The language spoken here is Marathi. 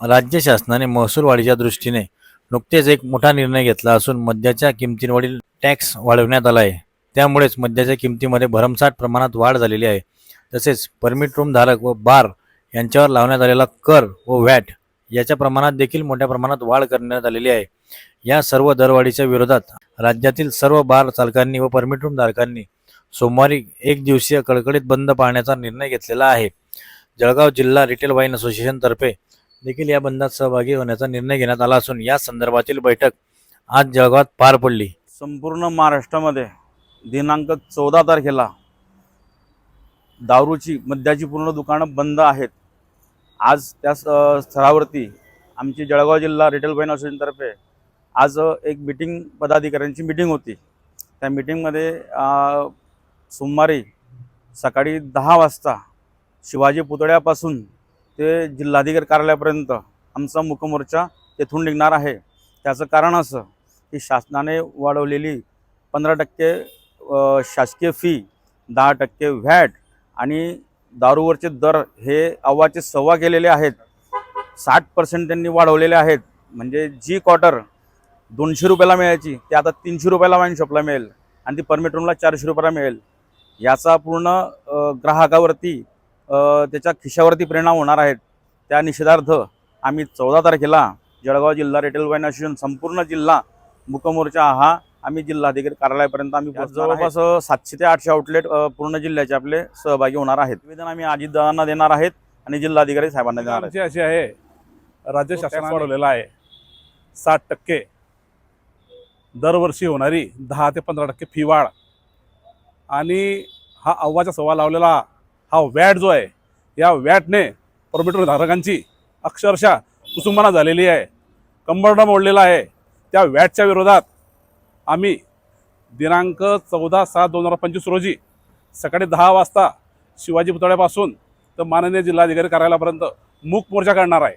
राज्य शासनाने महसूल वाढीच्या दृष्टीने नुकतेच एक मोठा निर्णय घेतला असून मद्याच्या किमतींवरील टॅक्स वाढवण्यात आला आहे. त्यामुळेच मद्याच्या किमतीमध्ये भरमसाठ प्रमाणात वाढ झालेली आहे. तसेच परमिट रूम धारक व बार यांच्यावर लावण्यात आलेला कर व व्हॅट याच्या प्रमाणात देखील मोठ्या प्रमाणात वाढ करण्यात आलेली आहे. या सर्व दरवाढीच्या विरोधात राज्यातील सर्व बार चालकांनी व परमिट रूम धारकांनी सोमवारी एक दिवसीय कडकडीत बंद पाळण्याचा निर्णय घेतलेला आहे. जळगाव जिल्हा रिटेल वाईन असोसिएशनतर्फे देखील या बंदात सहभागी होण्याचा निर्णय घेण्यात आला असून या संदर्भातील बैठक आज जळगावात पार पडली. संपूर्ण महाराष्ट्रामध्ये दिनांक चौदा तारखेला दारूची मद्याची पूर्ण दुकानं बंद आहेत. आज त्या स्थळावरती आमची जळगाव जिल्हा रिटेल वाईन असोसिएशनतर्फे आज एक मिटिंग पदाधिकाऱ्यांची मिटिंग होती. त्या मिटिंगमध्ये सोमवारी सकाळी दहा वाजता शिवाजी पुतळ्यापासून ते जिल्हाधिकारी कार्यालयापर्यंत आमचा मुकमोर्चा तेथून निघणार आहे. त्याचं कारण असं की शासनाने वाढवलेली पंधरा टक्के शासकीय फी दहा टक्के व्हॅट आणि दारूवरचे दर हे अव्वाचे सव्वा केलेले आहेत. साठ पर्सेंट त्यांनी वाढवलेले आहेत. म्हणजे जी क्वार्टर दोनशे रुपयाला मिळायची ती आता तीनशे रुपयाला वाईन शॉपला मिळेल आणि ती परमिट रूमला चारशे रुपयाला मिळेल. याचा पूर्ण ग्राहकावरती त्याच्या खिशावरती परिणाम होणार आहेत. त्या निषेधार्थ आम्ही चौदा तारखेला जळगाव जिल्हा रिटेल वाईन असोसिएशन संपूर्ण जिल्हा मुकमोर्चा हा आम्ही जिल्हाधिकारी कार्यालयापर्यंत आम्ही जवळपास सातशे ते आठशे आउटलेट पूर्ण जिल्ह्याचे आपले सहभागी होणार आहेत. निवेदन आम्ही अजितदादांना देणार आहेत आणि जिल्हाधिकारी साहेबांना देणार आहेत. अशी आहे राज्य शासनाने tax वाढवलेला आहे साठ टक्के दरवर्षी होणारी दहा ते पंधरा टक्के फी वाढ. आणि हा अव्वाचा सव्वा लावलेला हा वॅट जो आहे या वॅटने परमिटर धारकांची अक्षरशः कुसुंबना झालेली आहे. कंबरडा मोडलेला आहे. त्या वॅटच्या विरोधात आम्ही दिनांक चौदा सात दोन हजार पंचवीस रोजी सकाळी दहा वाजता शिवाजी पुतळ्यापासून तर माननीय जिल्हाधिकारी कार्यालयापर्यंत मूक मोर्चा काढणार आहे.